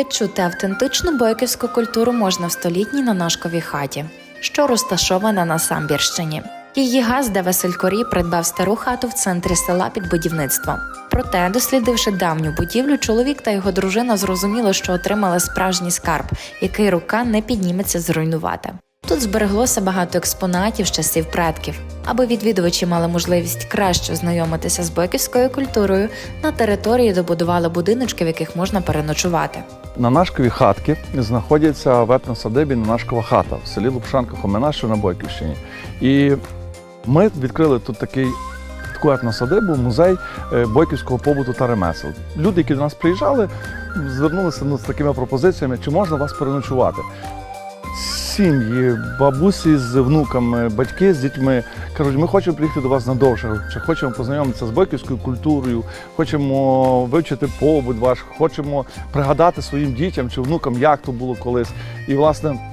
Відчути автентичну бойківську культуру можна в столітній нанашковій хаті, що розташована на Самбірщині. Її газ, де Василь Корій придбав стару хату в центрі села під будівництвом. Проте, дослідивши давню будівлю, чоловік та його дружина зрозуміли, що отримали справжній скарб, який рука не підніметься зруйнувати. Тут збереглося багато експонатів з часів предків. Аби відвідувачі мали можливість краще ознайомитися з бойківською культурою, на території добудували будиночки, в яких можна переночувати. На Нашкові хатки знаходяться в етносадибі Нанашкова хата в селі Лупшанка Хомина, що на Бойківщині. І ми відкрили тут такий. Таку етносадибу, музей е, бойківського побуту та ремесел. Люди, які до нас приїжджали, звернулися ну, з такими пропозиціями, чи можна вас переночувати. Сім'ї, бабусі з внуками, батьки з дітьми кажуть, ми хочемо приїхати до вас надовше, чи хочемо познайомитися з бойківською культурою, хочемо вивчити побут ваш, хочемо пригадати своїм дітям чи внукам, як то було колись. І власне.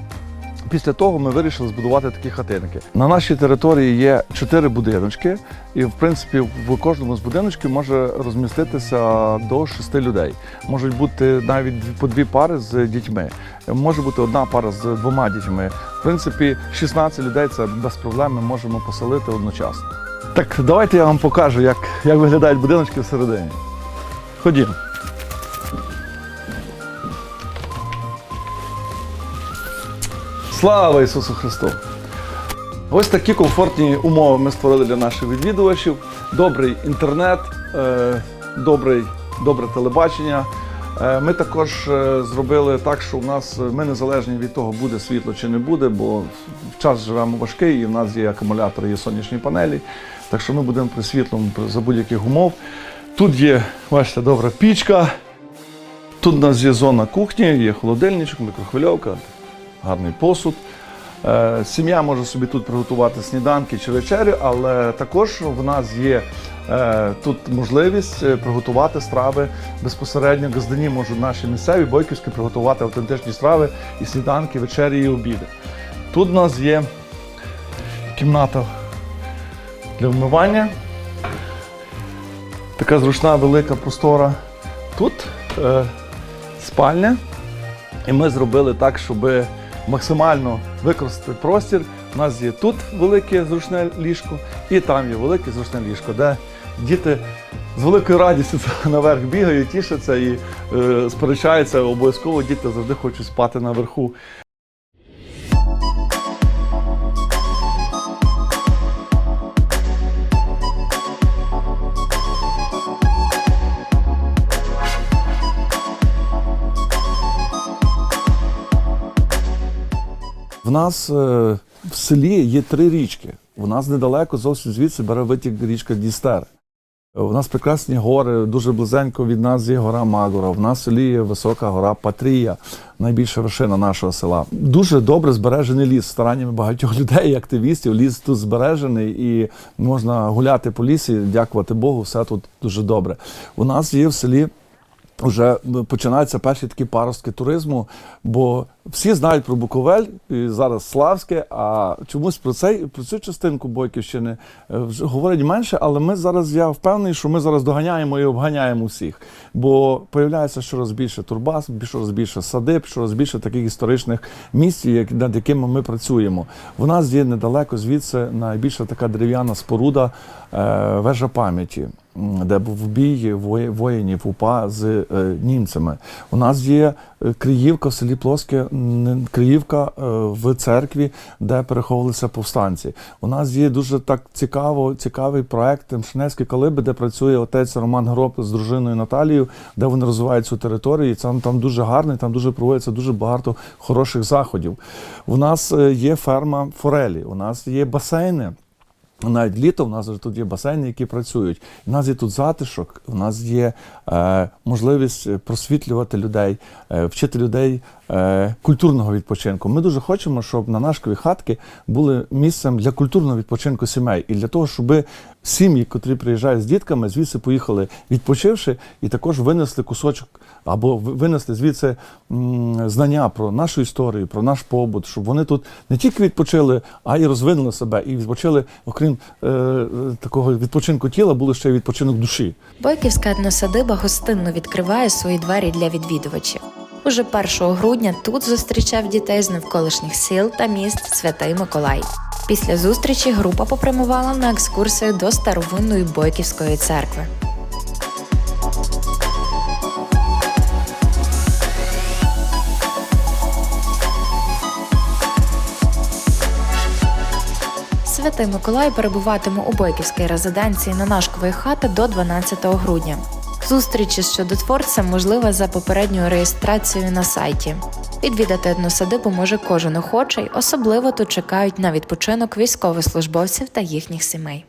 Після того ми вирішили збудувати такі хатинки. На нашій території є чотири будиночки, і в принципі в кожному з будиночків може розміститися до шести людей. Можуть бути навіть по дві пари з дітьми. Може бути одна пара з двома дітьми. В принципі, 16 людей це без проблем ми можемо поселити одночасно. Так, давайте я вам покажу, як, як виглядають будиночки всередині. Ходімо. Слава Ісусу Христу! Ось такі комфортні умови ми створили для наших відвідувачів. Добрий інтернет, е, добрий, добре телебачення. Е, Ми також е, зробили так, що у нас ми незалежні від того, буде світло чи не буде, бо в час живемо важкий, і в нас є акумулятори, є сонячні панелі. Так що ми будемо при світлому за будь-яких умов. Тут є, бачите, добра пічка. Тут у нас є зона кухні, є холодильничок, мікрохвильовка, гарний посуд. Е, Сім'я може собі тут приготувати сніданки чи вечерю, але також в нас є е, тут можливість е, приготувати страви безпосередньо. Газдані можуть наші місцеві бойківські приготувати автентичні страви і сніданки, вечері і обіди. Тут у нас є кімната для вмивання. Така зручна, велика простора. Тут е, спальня. І ми зробили так, щоб максимально використати простір. У нас є тут велике зручне ліжко, і там є велике зручне ліжко, де діти з великою радістю наверх бігають, тішаться і е, сперечаються. Обов'язково діти завжди хочуть спати наверху. В нас е, в селі є три річки. У нас недалеко зовсім звідси бере витік річка Дністер. Е, У нас прекрасні гори, дуже близенько від нас є гора Магора. В нас селі є висока гора Патрія, найбільша вершина нашого села. Дуже добре збережений ліс стараннями багатьох людей, активістів. Ліс тут збережений і можна гуляти по лісі, дякувати Богу, все тут дуже добре. У нас є в селі вже починаються перші такі паростки туризму, бо всі знають про Буковель і зараз Славське, а чомусь про цей про цю частинку Бойківщини е, говорять менше, але ми зараз я впевнений, що ми зараз доганяємо і обганяємо всіх. Бо появляється щораз більше турбаз, щораз більше садиб, щораз більше таких історичних місць, як- над якими ми працюємо. В нас є недалеко звідси найбільша така дерев'яна споруда е, вежа пам'яті де був бій вої- воїнів УПА з е, німцями. У нас є Криївка в селі Плоске, Криївка е, в церкві, де переховувалися повстанці. У нас є дуже так цікаво, цікавий проект Мшинецькі колиби, де працює отець Роман Гроб з дружиною Наталією, де вони розвивають цю територію. І Там, там дуже гарний, там дуже проводиться дуже багато хороших заходів. У нас е, є ферма форелі, у нас є басейни. Навіть літо в нас вже тут є басейни, які працюють. У нас є тут затишок, у нас є е, можливість просвітлювати людей, е, вчити людей е, культурного відпочинку. Ми дуже хочемо, щоб на нашкові хатки були місцем для культурного відпочинку сімей і для того, щоб сім'ї, котрі приїжджають з дітками, звідси поїхали відпочивши, і також винесли кусочок або винесли звідси знання про нашу історію, про наш побут, щоб вони тут не тільки відпочили, а й розвинули себе, і відпочили, окрім е, такого відпочинку тіла, було ще й відпочинок душі. Бойківська етносадиба гостинно відкриває свої двері для відвідувачів. Уже 1 грудня тут зустрічав дітей з навколишніх сіл та міст Святий Миколай. Після зустрічі група попрямувала на екскурсію до старовинної Бойківської церкви. Святий Миколай перебуватиме у Бойківській резиденції Нанашкової хати до 12 грудня. Зустріч із чудотворцем можлива за попередньою реєстрацією на сайті. Відвідати односадибу може кожен охочий, особливо тут чекають на відпочинок військовослужбовців та їхніх сімей.